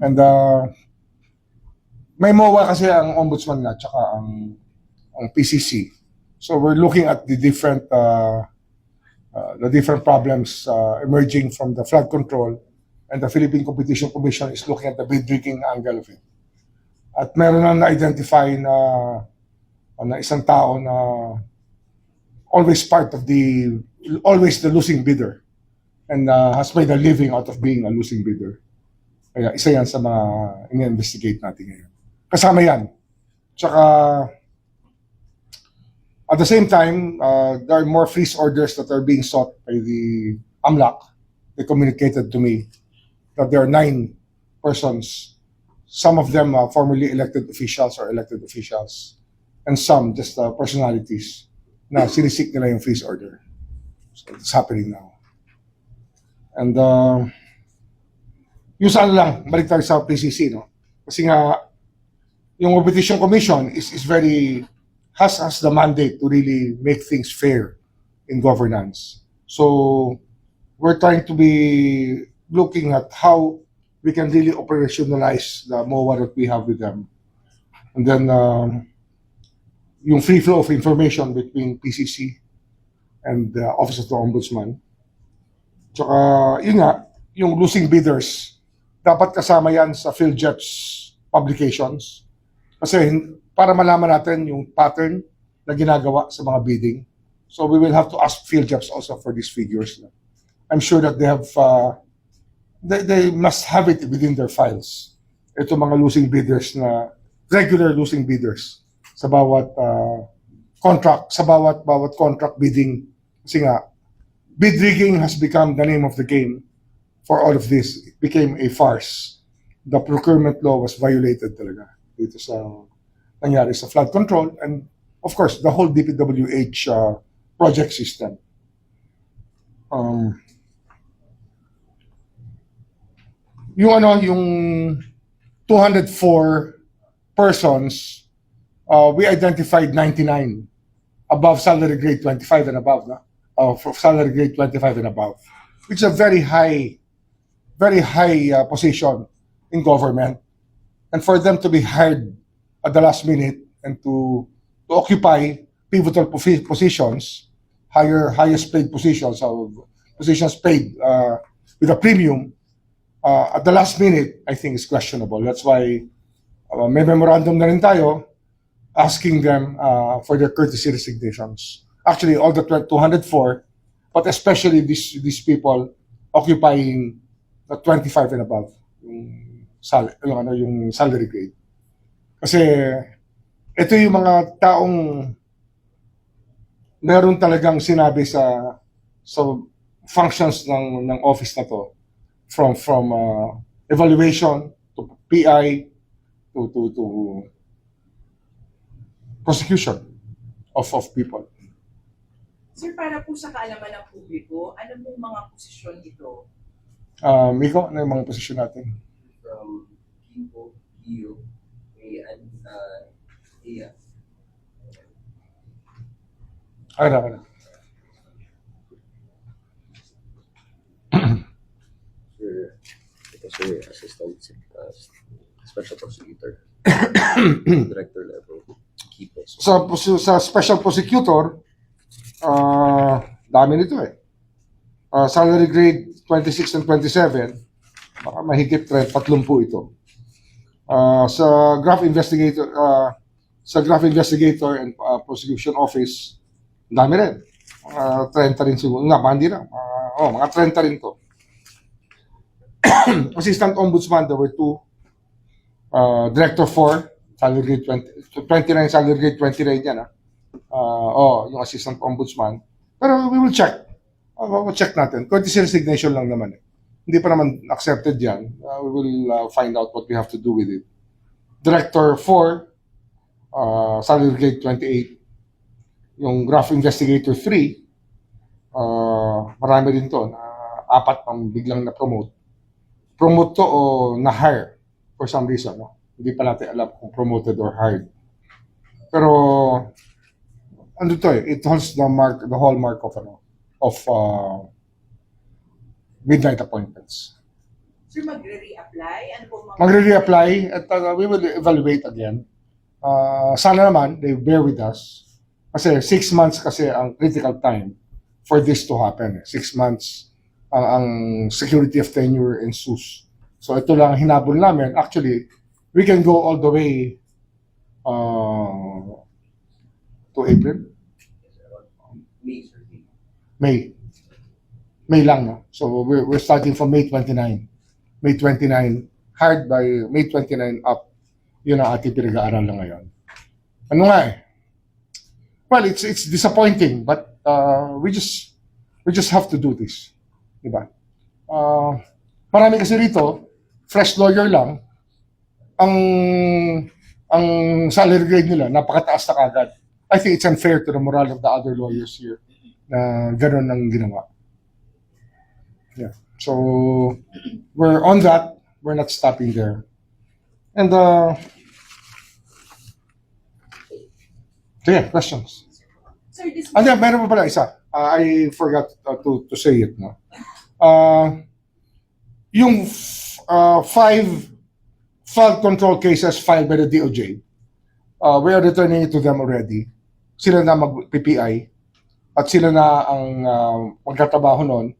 And uh, may MOA kasi ang ombudsman nga tsaka ang ang PCC. So we're looking at the different uh, uh, the different problems uh, emerging from the flood control and the Philippine Competition Commission is looking at the bid rigging angle of it. At meron na na-identify na na isang tao na always part of the always the losing bidder and uh, has made a living out of being a losing bidder. Kaya isa yan sa mga ini-investigate natin ngayon. Kasama yan. Tsaka at the same time, uh, there are more freeze orders that are being sought by the AMLAC. They communicated to me that there are nine persons, some of them uh, formerly elected officials or elected officials, and some just uh, personalities na sinisik nila yung freeze order. So it's happening now. And uh, yung saan lang, balik tayo sa PCC, no? Kasi nga, yung Competition Commission is, is very, has, has the mandate to really make things fair in governance. So, we're trying to be looking at how we can really operationalize the MOA that we have with them. And then, um, yung free flow of information between PCC and the Office of the Ombudsman. Tsaka, yun nga, yung losing bidders, dapat kasama yan sa PhilJets publications. Kasi para malaman natin yung pattern na ginagawa sa mga bidding. So we will have to ask PhilJets also for these figures. I'm sure that they have, uh, they, they must have it within their files. Ito mga losing bidders na, regular losing bidders sa bawat uh, contract, sa bawat bawat contract bidding. Kasi nga, bid rigging has become the name of the game for all of this. It became a farce. The procurement law was violated talaga dito sa nangyari sa flood control and of course the whole DPWH uh, project system. Um, yung ano, yung 204 persons, uh, we identified 99 above salary grade 25 and above, no? Uh, for salary grade 25 and above, which is a very high, very high uh, position in government. And for them to be hired at the last minute and to, to occupy pivotal positions, higher, highest paid positions, positions paid uh, with a premium, uh, at the last minute, I think is questionable. That's why uh, may memorandum na rin tayo asking them uh, for their courtesy resignations. Actually, all the 204, but especially these these people occupying the 25 and above yung, sal yung, ano, yung salary grade. Kasi ito yung mga taong meron talagang sinabi sa sa functions ng ng office na to from from uh, evaluation to PI to to to prosecution of of people. Sir, para po sa kaalaman ng publiko, ano pong mga posisyon ito? Um, Miko, ano yung mga posisyon natin? from Kipo, Kiyo, and uh, Iya. Ay, na, na. Ito sir, assistant uh, special prosecutor. Director level. Kipo. Sa, sa special prosecutor, uh, dami nito eh. Uh, salary grade 26 and 27, baka mahigit 30 po ito. Uh, sa graph investigator, uh, sa graph investigator and uh, prosecution office, dami rin. Mga 30 rin siguro. Nga, hindi na. Uh, oh, mga 30 rin to. Assistant Ombudsman, there were two. Uh, Director 4, salary grade 20, 29, salary grade 29 yan. Ah. Uh, oh, yung Assistant Ombudsman. Pero we will check. Uh, check natin. Courtesy resignation lang naman eh. Hindi pa naman accepted yan. Uh, we will uh, find out what we have to do with it. Director 4, uh, salary grade 28. Yung Graph Investigator 3, uh, marami rin to. Na apat pang biglang na-promote. Promote to o na-hire for some reason. No? Hindi pa natin alam kung promoted or hired. Pero ano to eh, it holds the mark, the hallmark of ano, of uh, midnight appointments. Sir, magre-reapply? Ano po mga... Magre-reapply at uh, we will evaluate again. Uh, sana naman, they bear with us. Kasi six months kasi ang critical time for this to happen. Six months ang, ang security of tenure ensues. So ito lang ang hinabol namin. Actually, we can go all the way uh, to April. May. May. Lang, no? So, we're, we're starting from May 29. May 29, hired by May 29 up. Yun ang ating pinag-aaralan ngayon. Ano nga eh? Well, it's it's disappointing, but uh, we just we just have to do this. Diba? Uh, marami kasi rito, fresh lawyer lang, ang ang salary grade nila, napakataas na kagad. I think it's unfair to the moral of the other lawyers here na gano'n ang ginawa. Yeah. So, we're on that. We're not stopping there. And, uh, sige, questions. Sir, this Ah, di, meron pa pala isa. Uh, I forgot uh, to, to say it, no? Uh, yung uh, five flood control cases filed by the DOJ, uh, we are returning it to them already. Sila na mag-PPI at sila na ang uh, magkatrabaho nun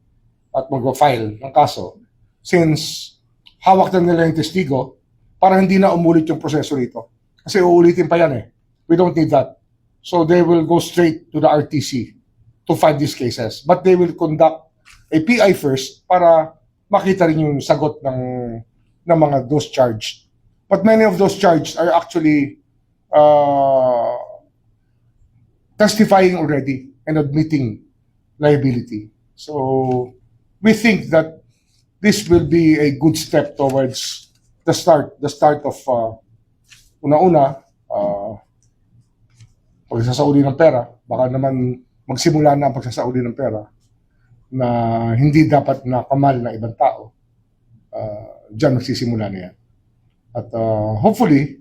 at mag-file ng kaso since hawak na nila yung testigo para hindi na umulit yung proseso rito. Kasi uulitin pa yan eh. We don't need that. So they will go straight to the RTC to file these cases. But they will conduct a PI first para makita rin yung sagot ng, ng mga those charged. But many of those charged are actually uh, testifying already and admitting liability. So we think that this will be a good step towards the start, the start of uh, una-una, uh, pagsasauli ng pera, baka naman magsimula na ang pagsasauli ng pera na hindi dapat nakamal na ibang tao. Uh, Diyan magsisimula na yan. At uh, hopefully,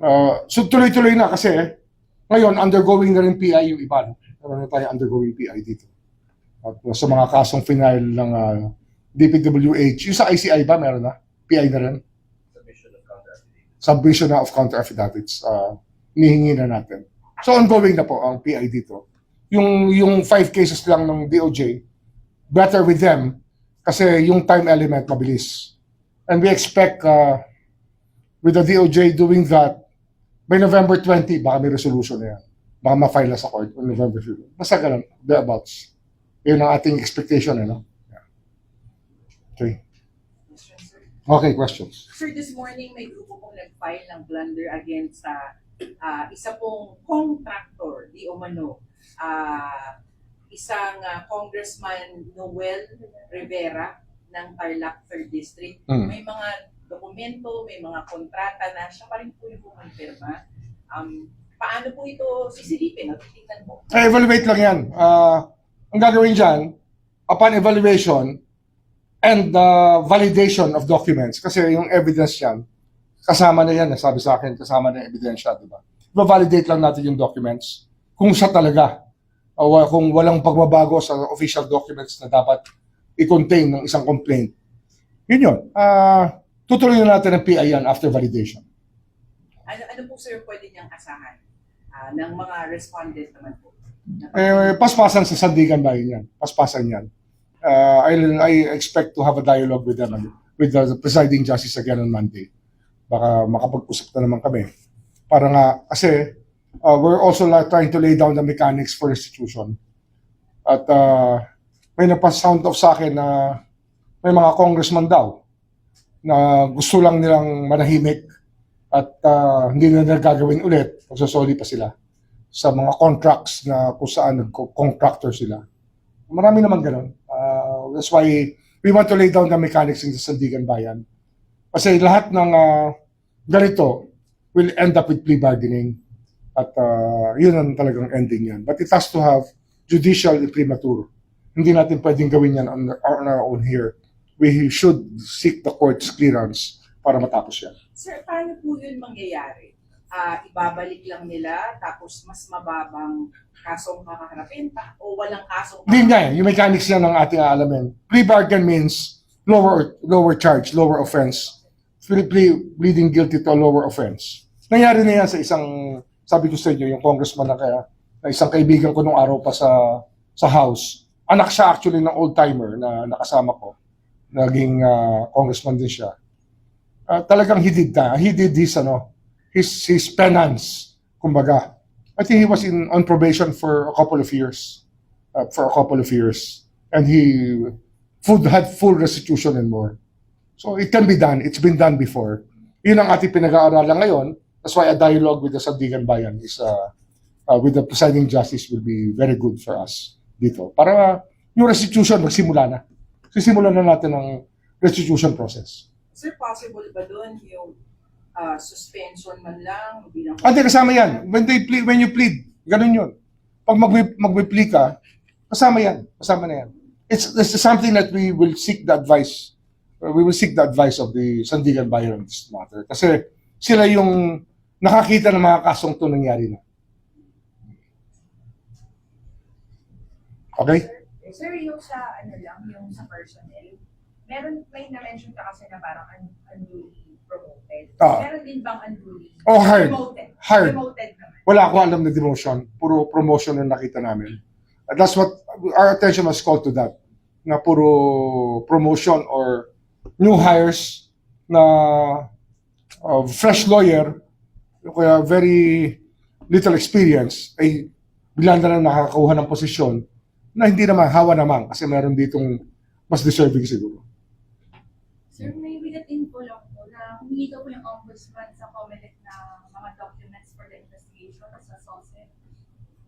uh, so tuloy-tuloy na kasi ngayon undergoing na rin PI yung. Meron na tayo undergoing PI dito. At sa mga kasong final ng uh, DPWH, yung sa ICI ba meron na? PI na rin? Submission of counter affidavit. submission of counter affidavits uh, nihingi na natin. So ongoing na po ang PI dito. Yung yung five cases lang ng DOJ, better with them kasi yung time element mabilis. And we expect uh, with the DOJ doing that by November 20, baka may resolution na yan. Baka ma-file na sa court on November 20. Basta ganun, thereabouts. Yun ang ating expectation, ano? Yeah. Okay. Okay, questions. Sir, this morning may grupo pong nag-file ng blunder against sa ah, isa pong contractor, di umano, ah, isang ah, Congressman Noel Rivera ng Tarlac 3rd District. Mm. May mga dokumento, may mga kontrata na siya pa rin po yung pumirma. Um, paano po ito sisilipin o titignan mo? Eh, evaluate lang yan. Ah, ang gagawin dyan, upon evaluation and the validation of documents, kasi yung evidence yan, kasama na yan, sabi sa akin, kasama na yung ebidensya, di ba? validate lang natin yung documents kung siya talaga, o kung walang pagbabago sa official documents na dapat i-contain ng isang complaint. Yun yun. Ah, tutuloy na natin ang PI yan after validation. Ano, ano po sir pwede niyang asahan ah, ng mga respondent naman po? Eh, paspasan sa Sandigan Bayan yan. Paspasan yan. Uh, I, I expect to have a dialogue with them, with the presiding justice again on Monday. Baka makapag-usap na naman kami. Para nga, kasi uh, we're also trying to lay down the mechanics for restitution. At uh, may napasound off sa akin na may mga congressman daw na gusto lang nilang manahimik at uh, hindi na nila gagawin ulit, magsasoli pa sila sa mga contracts na kung saan nag-contractor sila. Marami naman ganun. Uh, that's why we want to lay down the mechanics in the Sandigan Bayan. Kasi lahat ng uh, ganito will end up with plea bargaining. At uh, yun ang talagang ending yan. But it has to have judicial imprimatur. Hindi natin pwedeng gawin yan on our own here. We should seek the court's clearance para matapos yan. Sir, paano po yun mangyayari? Ah, ibabalik lang nila tapos mas mababang kasong kakaharapin pa o walang kasong Hindi nga eh. Yung mechanics yan ang ating aalamin. Plea bargain means lower lower charge, lower offense, ple- ple- pleading guilty to a lower offense. Nangyari na yan sa isang, sabi ko sa inyo, yung congressman na kaya, na isang kaibigan ko nung araw pa sa sa house. Anak siya actually ng old-timer na nakasama ko. Naging ah, congressman din siya. Ah, talagang he did na. He did his, ano, his, his penance, kumbaga. I think he was in on probation for a couple of years. Uh, for a couple of years. And he food had full restitution and more. So it can be done. It's been done before. Yun ang ating pinag-aaralan ngayon. That's why a dialogue with the Sandigan Bayan is uh, uh, with the presiding justice will be very good for us dito. Para yung restitution magsimula na. Sisimulan na natin ang restitution process. Sir, possible ba doon yung ah, suspension man lang bilang Ante, kasama yan. When, they plead, when you plead, ganun yun. Pag mag- mag-plea ka, kasama yan. Kasama na yan. It's, it's something that we will seek the advice. uh, We will seek the advice of the Sandigan Bayan on this matter. Kasi sila yung nakakita ng mga kasong ito nangyari na. Okay? Sir, yung sa ano lang, yung sa personnel, meron, may na-mention ka kasi na parang un- unduly promoted. Ah. Meron din bang unduly? Oh, hired. Promoted. Hired. Promoted naman. Wala akong alam na demotion. Puro promotion na nakita namin. And that's what our attention was called to that. Na puro promotion or new hires na uh, fresh lawyer, kaya very little experience, ay bigla na lang nakakakuha ng posisyon na hindi naman, hawa naman, kasi meron ditong mas deserving siguro. Sir, may get info lang po na humingi daw po yung ombudsman sa Comelec na mga documents for the investigation sa SOSE.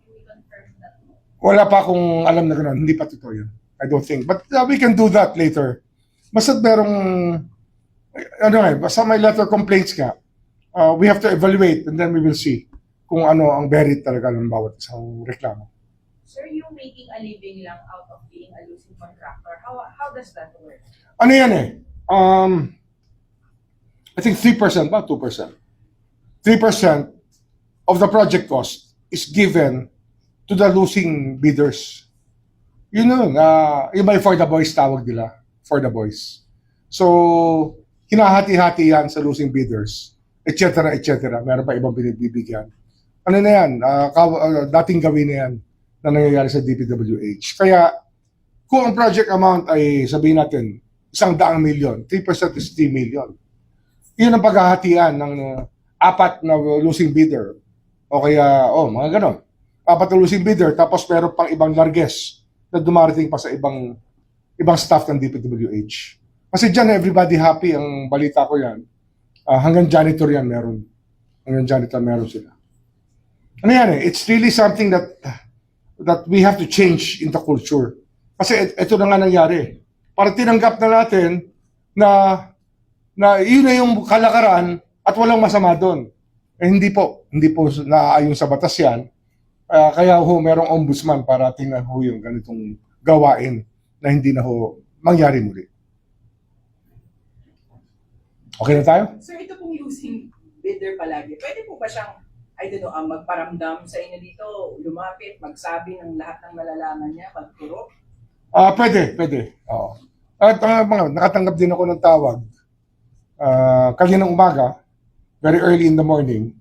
May we confirm that po. Wala pa akong alam na gano'n. Hindi pa totoo yun. I don't think. But uh, we can do that later. Basta merong, ano eh, basta may letter complaints ka, uh, we have to evaluate and then we will see kung ano ang merit talaga ng bawat isang reklamo. Sir, yung making a living lang out of being a losing contractor, how how does that work? Ano yan eh? Um, I think 3% ba? 2%. 3% of the project cost is given to the losing bidders. Yun yun. Uh, yung may for the boys tawag nila. For the boys. So, hinahati-hati yan sa losing bidders. Et cetera, et cetera. Meron pa ibang pinagbibigyan. Ano na yan? Ah, kaw- ah, dating gawin na yan na nangyayari sa DPWH. Kaya, kung ang project amount ay sabihin natin isang daang milyon, 3% is 3 million. Yun ang paghahatian ng uh, apat na losing bidder. O kaya, oh, mga ganon. Apat na losing bidder, tapos meron pang ibang larges na dumarating pa sa ibang ibang staff ng DPWH. Kasi dyan, everybody happy. Ang balita ko yan. Ah, hanggang janitor yan meron. Hanggang janitor meron sila. Ano yan eh? It's really something that that we have to change in the culture. Kasi ito na nga nangyari. Para tinanggap na natin na na yun na yung kalakaran at walang masama doon. Eh, hindi po. Hindi po naaayon sa batas yan. Ah, kaya ho, merong ombudsman para tingnan ho yung ganitong gawain na hindi na ho mangyari muli. Okay na tayo? Sir, ito pong losing bidder palagi. Pwede po ba siyang, I don't know, ah, magparamdam sa inyo dito, lumapit, magsabi ng lahat ng malalaman niya, magturo? Ah, pwede, pwede. Oo. At uh, mga, nakatanggap din ako ng tawag. Ah, kaninang umaga, very early in the morning,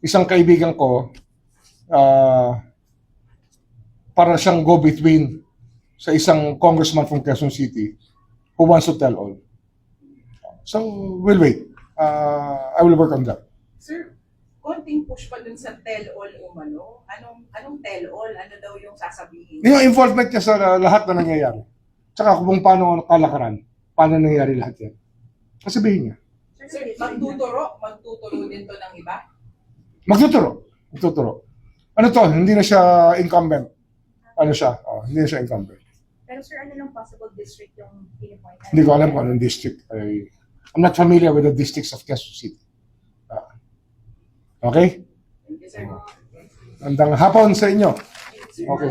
isang kaibigan ko, ah, para siyang go-between sa isang congressman from Quezon City who wants to tell all. So, we'll wait. Ah, I will work on that. Sir, konting push pa dun sa tell-all umano. Anong, anong tell-all? Ano daw yung sasabihin? Yung involvement niya sa lahat na nangyayari. Tsaka kung paano kalakaran, paano nangyayari lahat yan. Kasabihin niya. Sir, magtuturo? Magtuturo din to ng iba? Magtuturo. Magtuturo. Ano to? Hindi na siya incumbent. Ano siya? Oh, hindi na siya incumbent. Pero sir, ano lang possible district yung pinipoint? Hindi ko alam kung anong district. I, I'm not familiar with the districts of Quezon City. Ah. okay? Thank you, sir. Andang hapon sa inyo. Okay.